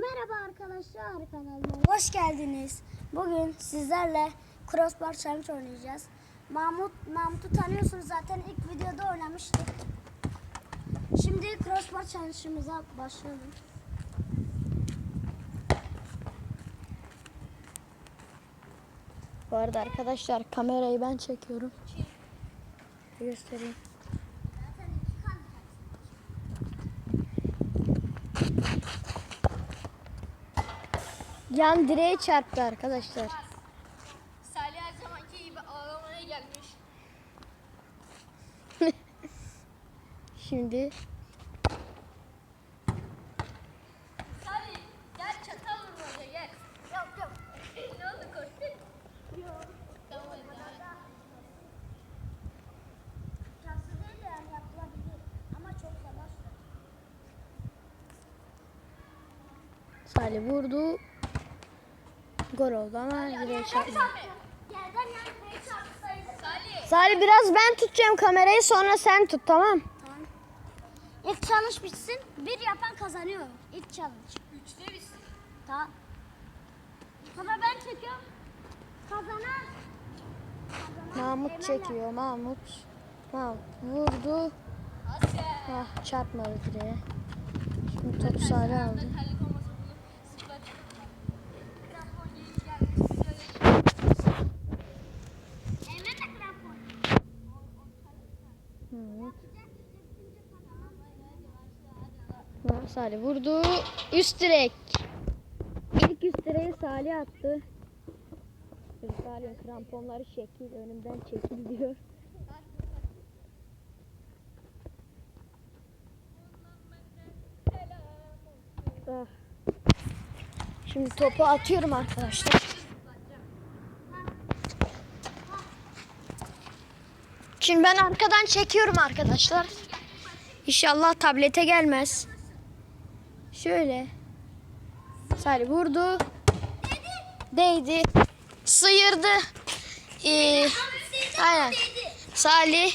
Merhaba arkadaşlar kanalıma hoş geldiniz. Bugün sizlerle Crossbar Challenge oynayacağız. Mahmut, Mahmut'u tanıyorsunuz zaten ilk videoda oynamıştık. Şimdi Crossbar Challenge'ımıza başlayalım. Bu arada arkadaşlar kamerayı ben çekiyorum. Göstereyim. Yan direğe çarptı arkadaşlar. Salih her zamanki gibi ağlamaya gelmiş. Şimdi Salih gel çatal vur oraya gel. Yok yok. ne oldu korktun? Yok. Tamam yani yapılabilir ama çok. Salih vurdu. Gol oldu ama direğe çarptı. Salih. Biraz ben tutacağım kamerayı sonra sen tut tamam. Tamam. İlk challenge bitsin. Bir yapan kazanıyor. İlk challenge. Üçte biz. Tamam. Sonra ben çekiyorum. Kazanan. Kazanan Mahmut Eymen'le. çekiyor Mahmut. Mahmut vurdu. Ah çarpmadı direğe. Şimdi topu Salih aldı. Salih vurdu. Üst direk. İlk üst direği Salih attı. Salih'in kramponları şekil. Önümden çekil diyor. Ah. Şimdi topu atıyorum arkadaşlar. Şimdi ben arkadan çekiyorum arkadaşlar. İnşallah tablete gelmez. Şöyle. Salih vurdu. Değdi. Sıyırdı. Ee, aynen. Salih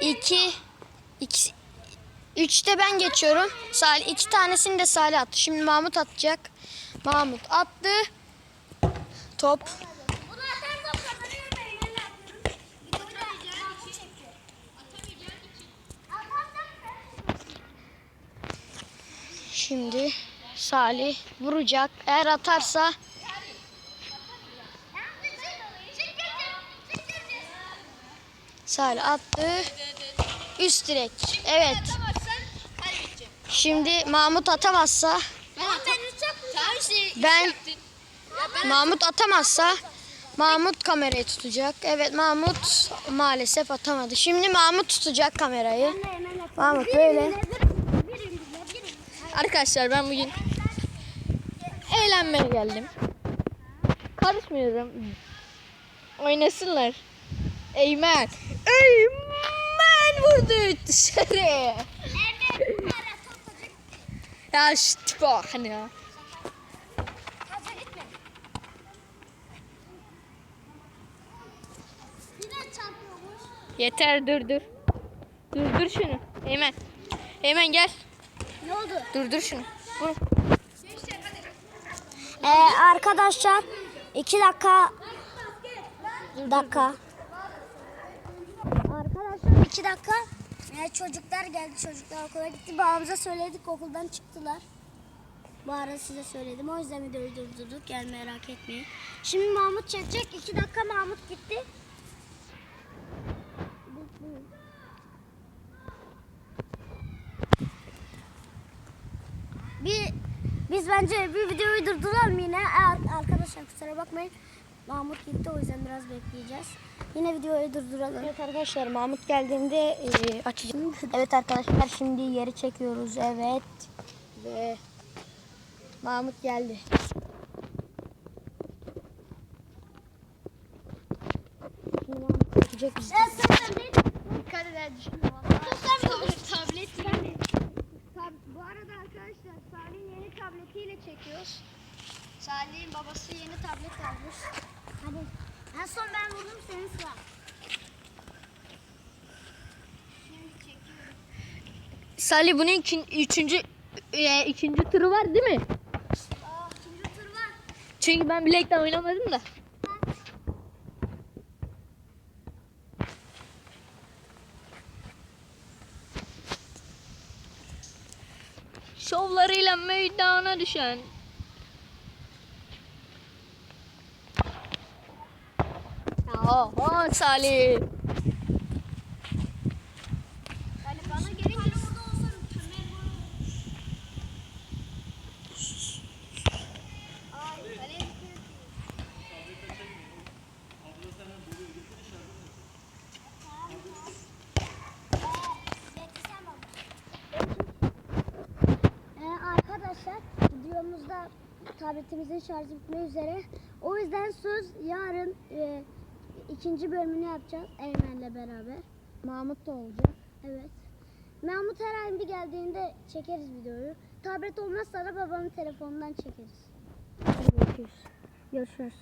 2 2 3'te ben geçiyorum. Salih iki tanesini de Salih attı. Şimdi Mahmut atacak. Mahmut attı. Top Bunu atarsam kazanıyorum Eymen'le atıyorum. Videoyu da Mahmut çekiyor. Atarsam ben Şimdi Salih vuracak. Eğer atarsa Salih attı. Üst direk. Evet. Şimdi Mahmut atamazsa ben Mahmut atamazsa Mahmut kamerayı tutacak. Evet Mahmut maalesef atamadı. Şimdi Mahmut tutacak kamerayı. Mahmut böyle. Arkadaşlar ben bugün eğlenmeye geldim. Karışmıyorum. Oynasınlar. Eymen. Eymen vurdu dışarı. Ya şu tipe bak hani ya. Yeter dur dur. Dur dur şunu. Eymen. Eymen gel. Ne oldu? Dur dur şunu. Vur. Ee, arkadaşlar iki dakika. Dakika. Arkadaşlar iki dakika. Ee, çocuklar geldi çocuklar okula gitti. Babamıza söyledik okuldan çıktılar. Bu arada size söyledim o yüzden videoyu durdurduk. Yani merak etmeyin. Şimdi Mahmut çekecek iki dakika Mahmut gitti Bir biz bence bir videoyu durduralım yine. Eğer- Arkadaşlar kusura bakmayın. Mahmut gitti o yüzden biraz bekleyeceğiz. Yine videoyu durduralım. Evet arkadaşlar Mahmut geldiğinde e, açacağım. Evet arkadaşlar şimdi yeri çekiyoruz. Evet. Ve Mahmut geldi. Şimdi Mahmut çekecek bizi. Evet. Dikkat eder valla. Tablet Bu arada arkadaşlar Salih'in yeni tabletiyle çekiyoruz. Salih'in babası yeni tablet almış. Hadi. En son ben vurdum senin sıra. Salih bunun ikin- üçüncü e, ikinci turu var değil mi? Aa, ikinci tur var. Çünkü ben bilekten oynamadım da. Şovlarıyla meydana düşen Oho Salih. Tabletimizin şarjı bitmek üzere. O yüzden söz yarın e, ikinci bölümünü yapacağız Eymen'le beraber. Mahmut da olacak. Evet. Mahmut her ay bir geldiğinde çekeriz videoyu. Tablet olmazsa da babamın telefonundan çekeriz. Görüşürüz. Görüşürüz.